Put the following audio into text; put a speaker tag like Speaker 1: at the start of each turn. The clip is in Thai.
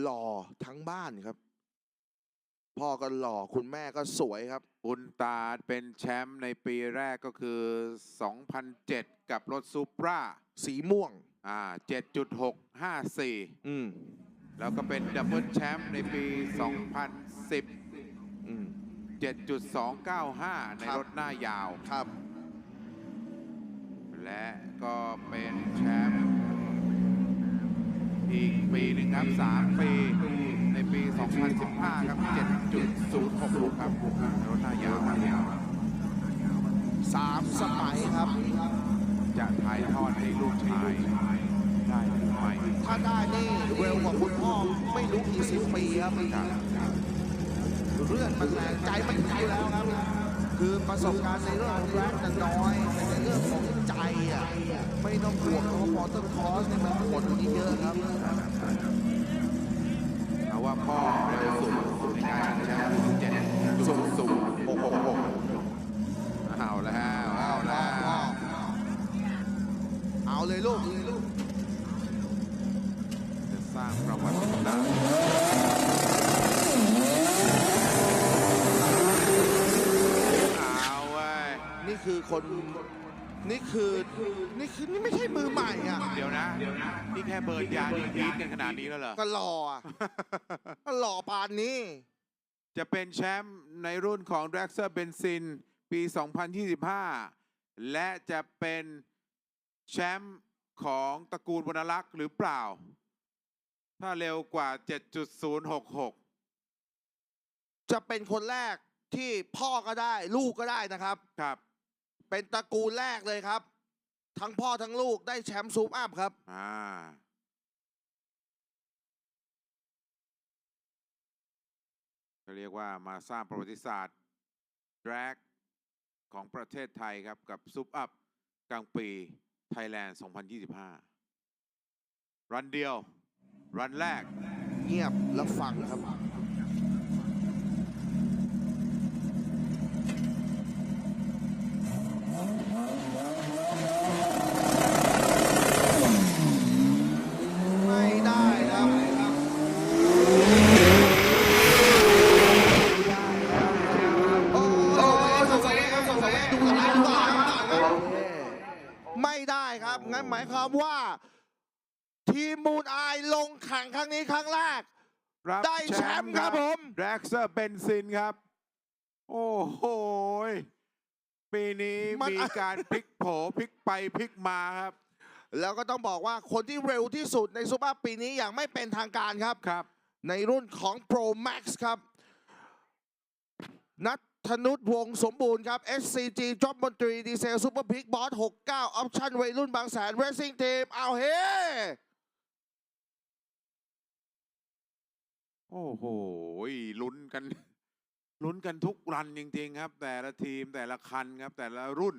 Speaker 1: หล่อทั้งบ้านครับ พ่อก็หล่อคุณแม่ก็สวยครับ
Speaker 2: อุนตาเป็นแชมป์ในปีแรกก็คือ 2007 กับรถซูปรา
Speaker 1: สีม่วง
Speaker 2: อ่า 7.654
Speaker 1: อืม
Speaker 2: แล้วก็เป็นดับเบิลแชมป์ในปี 2010
Speaker 1: อืม
Speaker 2: 7.295 ใน
Speaker 1: ครับ
Speaker 2: รถหน้ายาว
Speaker 1: ครับ
Speaker 2: และก็เป็นแชมป์ อีกปีหนึ่งครับ 3 ปี ในปี 2015 ครับ 7.066ครับในรถหน้ายาวครับ
Speaker 1: สามสมัยครับ
Speaker 2: จะถ่ายทอดให้ลูกชายได้หรือไม่
Speaker 1: ถ้าได้นี่เร็วกว่าคุณพ่อไม่รู้กี่สิบปีครับ
Speaker 2: ครับ
Speaker 1: เรื่องมันแรงใจมันดีอยู่แล้วครับ คือประสบการณ์ในเรื่องของแรกจะน้อยแต่ในเรื่องของใจ อะไม่ต้องห่วงเพราะว่ามอเตอร์คอร์สเนี่ยมันผลนี่เยอะครับ
Speaker 2: เอาว่าพ่อเร็วสุดในการแชมป์7.0666เอาแล้วเอาแล้ว
Speaker 1: เอาเลยลูก
Speaker 2: จะสร้างประวัติศาสตร์เอาเว้ย
Speaker 1: นี่คือคน นี่คือนี่คือนี่ไม่ใช่มือใหม่อะ
Speaker 2: เดี๋ยวนะ นี่แค่เบิร์นยานี่พีดกันขนาดนี้แล้วเหรอ
Speaker 1: ก็หล่ออะก็หล่อปานนี้
Speaker 2: จะเป็นแชมป์ในรุ่นของ d r a x e r Benzin ปี 2025 และจะเป็นแชมป์ของตระกูลวรรณลักษณ์หรือเปล่า ถ้าเร็วกว่า 7.066
Speaker 1: จะเป็นคนแรกที่พ่อก็ได้ ลูกก็ได้นะครับ
Speaker 2: ครับ
Speaker 1: เป็นตระกูลแรกเลยครับ ทั้งพ่อทั้งลูกได้แชมป์ซูปอัพครับ
Speaker 2: อ่า ก็เรียกว่ามาสร้างประวัติศาสตร์ d r a g ของประเทศไทยครับ กับซุปอัพกลางปีไทยแลนด์ 2025 รันเดียว รันแรก
Speaker 1: เงียบแล้วฟังครับ ไม่ได้ครับโอ้โหส่งสวยครับส่งสวยดูหลังก่อนครับไม่ ได้ครับ งั้นหมายความว่า ทีมมูนอายลงแข่งครั้งนี้ครั้งแรก
Speaker 2: รับ
Speaker 1: ได้แชมป์ครับผม
Speaker 2: แร็กเซอร์เบนซินครับ โอ้โหยปีนี้
Speaker 1: มัน
Speaker 2: มีการพลิกโผพลิกไปพลิกมาครับ
Speaker 1: แล้วก็ต้องบอกว่าคนที่เร็วที่สุดในซูเปอร์ปีนี้อย่างไม่เป็นทางการครับ
Speaker 2: ครับ
Speaker 1: ในรุ่นของ Pro Max ครับ นัท ธนุษวงสมบูรณ์ครับ SCG จอบมนตรีดีเซลซูเปอร์พิกบอส69ออปชั่นวัยรุ่นบางแสนเรซิ่งทีมเอาเฮ
Speaker 2: โอ้โหลุ้นกันลุ้นกันทุกรันจริงๆครับ แต่ละทีมแต่ละคันครับแต่ละรุ่น